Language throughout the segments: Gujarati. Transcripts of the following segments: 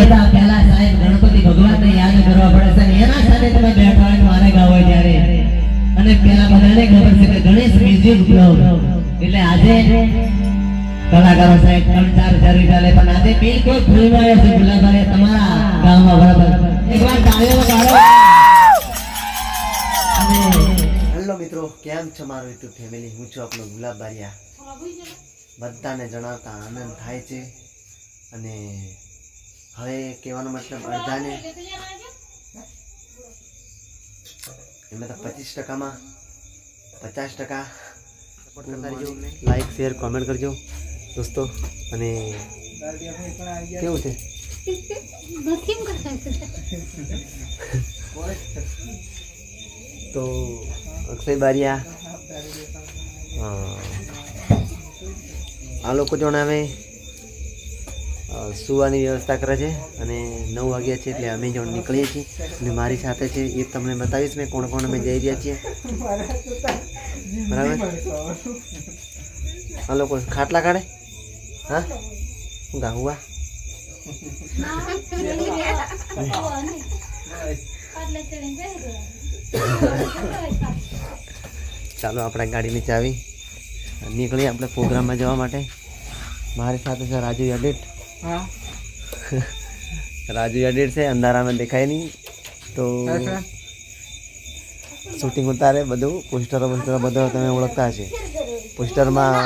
કહેતા પહેલા સાહેબ ગણપતિ ભગવાનને યાદ કરવા પડે છે એના સાથે તમે બેઠા હોય મારે ગાવ ત્યારે. અને પેલા બધાને ખબર છે કે ગણેશ મ્યુઝિક ક્લબ એટલે આજે કલાકારો સાહેબ, ત્રણ, ચાર હજાર પણ આજે બિલકુલ ફ્રીમાં મળે છે ગુલાબારે તમારા ગામમાં, બરાબર. એકવાર તાળીઓ પાડો હેલો મિત્રો, કેમ છો મારું યુટ્યુબ ફેમિલી હું છું આપણો ગુલાબ બારિયા. બધાને જણાવતા આનંદ થાય છે. અને હવે કહેવાનો મતલબ અડધાને. એમાં તો પચીસ ટકામાં પચાસ ટકા સપોર્ટ કરતા રહેજો લાઈક શેર કોમેન્ટ કરજો દોસ્તો. અને કેવું છે? તો અક્ષય બારિયા આ લોકો જણાવે સુવાની વ્યવસ્થા કરે છે અને નવ વાગ્યા છે એટલે અમે જણ નીકળીએ છીએ. અને મારી સાથે છે એ તમને બતાવીશ મેં કોણ કોણ અમે જઈ રહ્યા છીએ. બરાબર? આ લોકો ખાટલા કાઢે? હા? ગાહુઆ ચાલો, આપણે ગાડીની ચાવી નીકળીએ આપણે પ્રોગ્રામમાં જવા માટે. મારી સાથે છે રાજુ એડિટ રાજુ से છે અંધારામાં દેખાય નહીં તો શૂટિંગ ઉતારે બધું પોસ્ટરો પોસ્ટરો બધો તમે ઓળખતા હશે પોસ્ટરમાં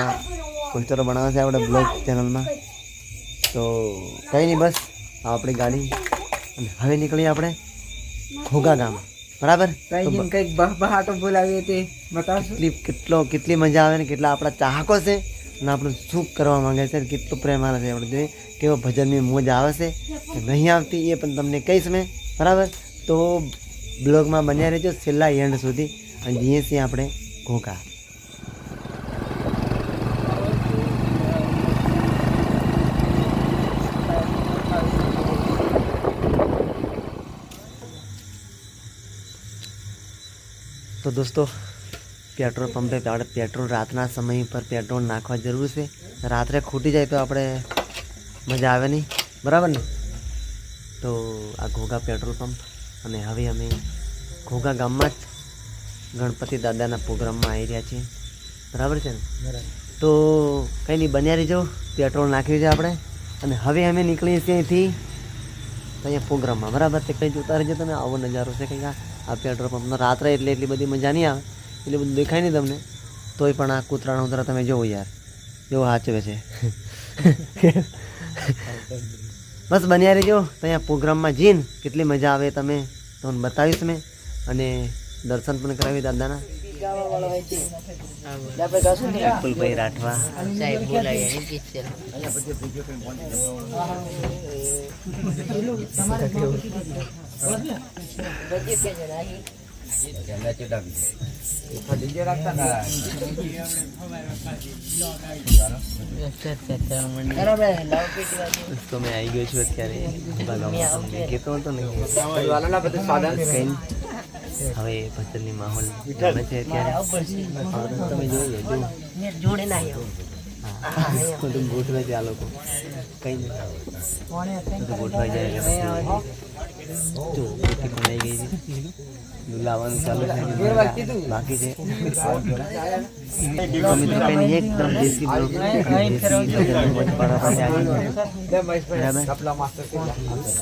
પોસ્ટરો બનાવે છે આપણે બ્લોગ ચેનલમાં તો કંઈ નહીં બસ આ આપણી ગાડી અને હવે નીકળીએ આપણે ઘોઘા ગામ બરાબર કંઈક બહાટો બોલાવીએ તે બતાવશો કેટલો કેટલી મજા આવે ને કેટલા આપણા ચાહકો છે। અને આપણું શું કરવા માંગે છે કેટલું પ્રેમ આવે છે આપણે જોઈએ. કેવો ભજનની મોજ આવે છે કે નહીં આવતી એ પણ તમને કહીશ મેં. બરાબર? તો બ્લોગમાં બન્યા રહેજો છેલ્લા એન્ડ સુધી. અને જઈએ છીએ આપણે ઘોઘા. તો દોસ્તો પેટ્રોલ પંપે આપણે પેટ્રોલ રાતના સમય પર પેટ્રોલ નાખવા જરૂર છે. રાત્રે ખૂટી જાય તો આપણે મજા આવે નહીં. બરાબર ને? તો આ ઘોઘા પેટ્રોલ પંપ અને હવે અમે ઘોઘા ગામમાં જ ગણપતિ દાદાના પ્રોગ્રામમાં આવી રહ્યા છીએ. બરાબર છે ને? તો કંઈ નહીં બન્યા રહીજો. પેટ્રોલ નાખ્યું છે આપણે. અને હવે અમે નીકળીએ છીએ અહીંથી અહીંયા પ્રોગ્રામમાં. બરાબર તે કંઈ જોતા રહેજો તમે. આવો નજારો છે કંઈક આ પેટ્રોલ પંપનો રાત્રે એટલે એટલી બધી મજા નહીં આવે. એટલે બધું દેખાય નહીં તમને. તોય પણ આ કૂતરાનો ઉતરા તમે જોવો યાર. જેવો હાચવે છે. બસ બન્યા રહેજો. ત્યાં પ્રોગ્રામમાં જઈને કેટલી મજા આવે તમે તમને બતાવીશ મેં. અને દર્શન પણ કરાવી દાદાના. ફૂલભાઈ રાઠવા. તો મેં આવી ગયો છું અત્યારે કેતો હતો નહીં. હવે ભજનની માહોલ છે અત્યારે. હવે તમે જોઈએ ના હા બધું ગોઠવે છે આ લોકો. કઈ નહીં બધું ગોઠવાઈ જાય તો જો પૂરતી પણ ગઈ છે. લાવવાનું ચાલુ છે. બાકી છે. તો કઈ એકદમ દેશી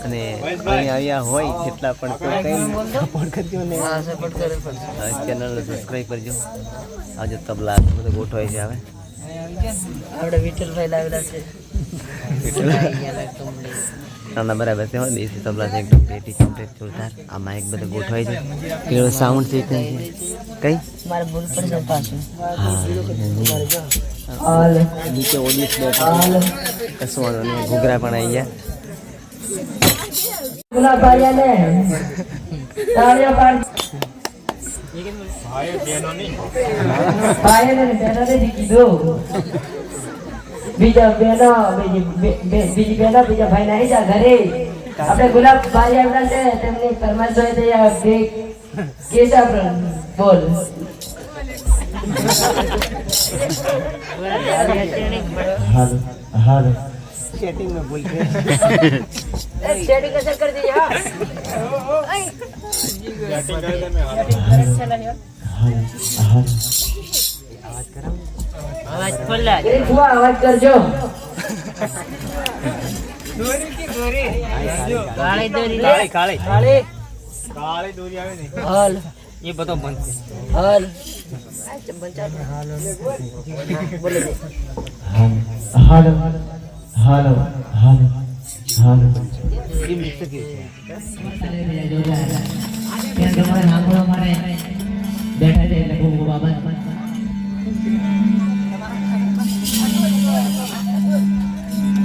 અને અહીં આવ્યા હોય જેટલા પણ તો કઈ સપોર્ટ કરજો ને. ચેનલ સબસ્ક્રાઈબ કરજો. આજે તબલા બધું ગોઠવાય છે હવે. આપણે વિઠ્ઠલભાઈ લાવેલા છે. ના બરાબર છે દેશી તબલા છે એકદમ પેટી કમ્પ્લીટ જોરદાર. આમાં એક બધું ગોઠવાય છે. પેલો સાઉન્ડ છે કઈ કઈ? મારે ભૂલ પર છે પાછું. હા નીચે ઓડિયન્સ બેઠા. કશું વાંધો નહીં ઘૂઘરા પણ આવી ગયા ગુલાબ તાળીઓ પાડ ભાઈ ને ને કીધું બીજા બેનો બીજી બે- બે- બીજી ભાઈ નાઈ જા ઘરે આપણે ગુલાબ ભાઈ આવ્યા છે તેમની ફરમાઈશ હોય તો યાર બે બોલ चैटिंग में बोल रहे चैटिंग कैसे कर दी यार चैटिंग कर दे मैं आवाज़ करो आवाज़ फुल है बुआ आवाज़ कर जो। दोरी की दोरी काले दोरी काले काले काले। काले। दोरी आवे नहीं। हाल। ये बताओ मन हाल। हाल। बोले हाल। हाल। હાલો હાલો હાલો. બેઠા છે એટલે ખૂબ ખૂબ આભાર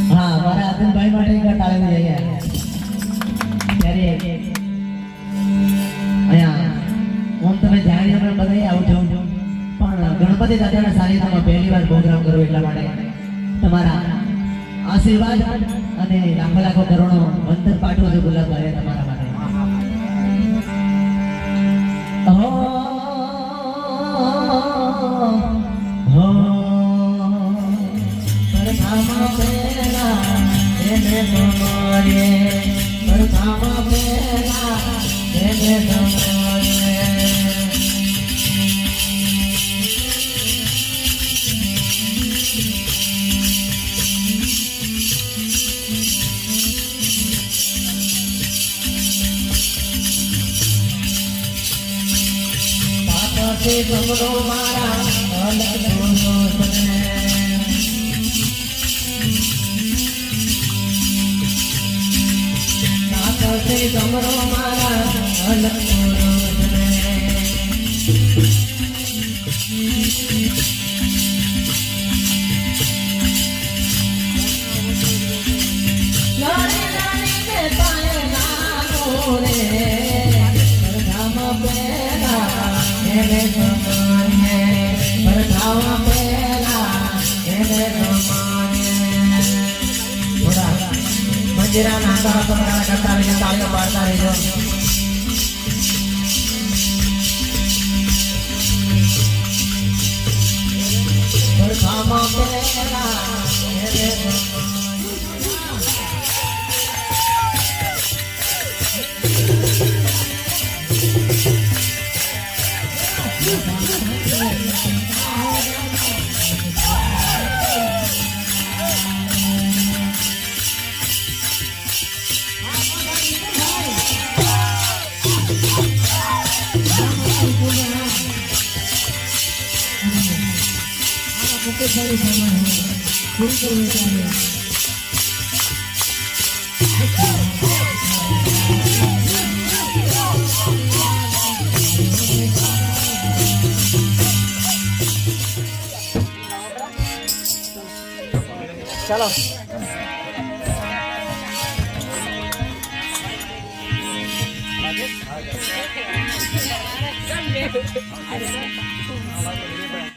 હા, અમારા અર્જુનભાઈ માટે એક તાળી લઈ આવ્યા. અહીંયા હું તમે જાણી અમે બધા આવું છું. પણ ગણપતિ દાદાના સાનિધ્યમાં પહેલી વાર પ્રોગ્રામ કરો એટલા માટે તમારા આશીર્વાદ અને લાખો લાખો કરોડો વંદન પાઠવું છું ગુલાબભાઈ તમારા માટે પરધામા પેલા એને તમારે પાપથી ગમરો મારા અલગ દોરો તને પાપથી ગમરો મારા દોરો તને એને પેલા એને સમાને થોડા મંજીરા નાગા તમારા કરતા રહીજો તાળીઓ चलो Hãy subscribe cho kênh